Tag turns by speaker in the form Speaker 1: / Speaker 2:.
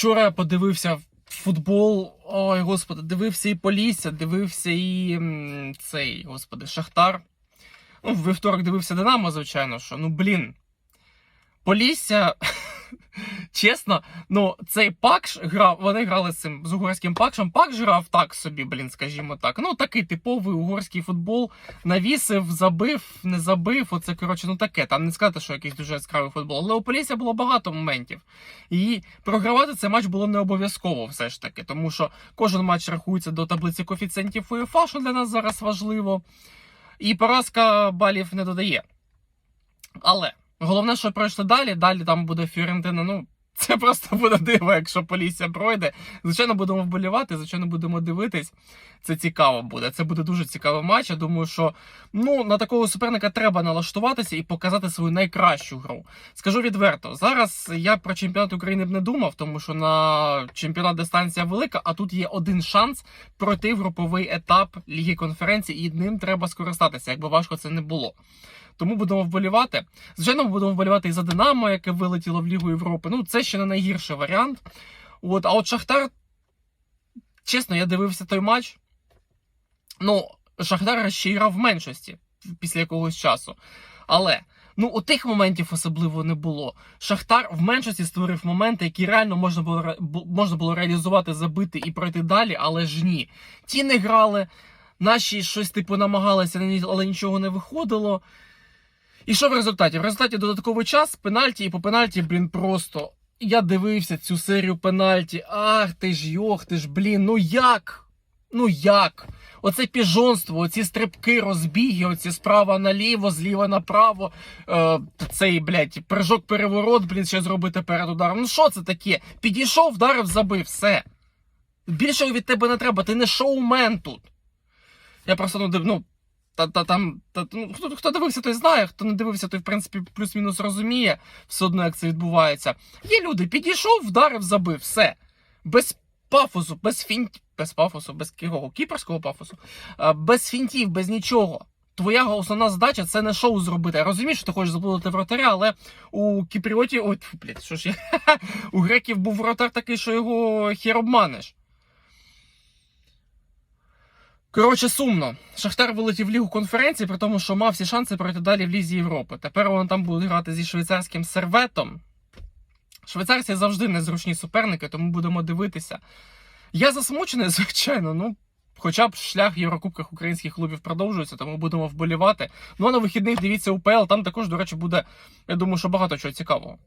Speaker 1: Вчора подивився футбол. Ой, господи, дивився і Полісся, дивився і цей, господи, Шахтар. Ну, вівторок дивився Динамо, звичайно, що. Ну, блін. Полісся, чесно, ну, цей Пакш грав, вони грали з цим з угорським Пакшем. Пакш грав так собі, блін, скажімо так. Ну, такий типовий угорський футбол. Навісив, забив, не забив. Оце, коротше, ну таке. Там не сказати, що якийсь дуже яскравий футбол. Але у Полісся було багато моментів. І програвати цей матч було не обов'язково все ж таки, тому що кожен матч рахується до таблиці коефіцієнтів УЄФА, що для нас зараз важливо. І поразка балів не додає. Але головне, що пройшли далі. Далі там буде Фіорентина. Ну, це просто буде диво, якщо Полісся пройде. Звичайно, будемо вболівати, звичайно, будемо дивитись. Це цікаво буде. Це буде дуже цікавий матч. Я думаю, що ну, на такого суперника треба налаштуватися і показати свою найкращу гру. Скажу відверто, зараз я про чемпіонат України б не думав, тому що на чемпіонат дистанція велика, а тут є один шанс пройти в груповий етап Ліги конференції, і ним треба скористатися, якби важко це не було. Тому будемо вболівати. Звичайно, будемо вболівати і за Динамо, яке вилетіло в Лігу Європи. Ну, це ще не найгірший варіант. От, а от Шахтар, чесно, я дивився той матч. Ну, Шахтар ще грав в меншості після якогось часу. Але. Ну, у тих моментів особливо не було. Шахтар в меншості створив моменти, які реально можна було можна було реалізувати, забити і пройти далі, але ж ні. Ті не грали, наші щось типу намагалися, але нічого не виходило. І що в результаті? В результаті додатковий час, пенальті, і по пенальті, блін, просто. Я дивився цю серію пенальті. Ах ти ж йох, ти ж, блін, ну як? Ну як? Оце піжонство, оці стрибки, розбіги, оці справа наліво, зліва направо. Е, цей, блядь, прыжок переворот, блін, ще зробити перед ударом. Ну що це таке? Підійшов, вдарив, забив, все. Більшого від тебе не треба, ти не шоумен тут. Я просто ну, ну та, та, там, та, ну, хто, хто дивився, той знає, хто не дивився, той, в принципі, плюс-мінус розуміє все одно, як це відбувається. Є люди, підійшов, вдарив, забив, все. Без пафосу, без фінт, без пафосу, без якого кіперського пафосу, без фінтів, без нічого. Твоя основна задача це не шоу зробити. Я розумію, що ти хочеш заплутати вратаря, але у Кіпріоті, ой, блядь, що ж я, у греків був вратар такий, що його хер обманеш. Коротше, сумно. Шахтар вилетів в лігу конференції, при тому, що мав всі шанси пройти далі в Лізі Європи. Тепер вони там будуть грати зі швейцарським серветом. Швейцарці завжди незручні суперники, тому будемо дивитися. Я засмучений, звичайно. Ну, хоча б шлях в Єврокубках українських клубів продовжується, тому будемо вболівати. Ну а на вихідних дивіться УПЛ. Там також, до речі, буде, я думаю, що багато чого цікавого.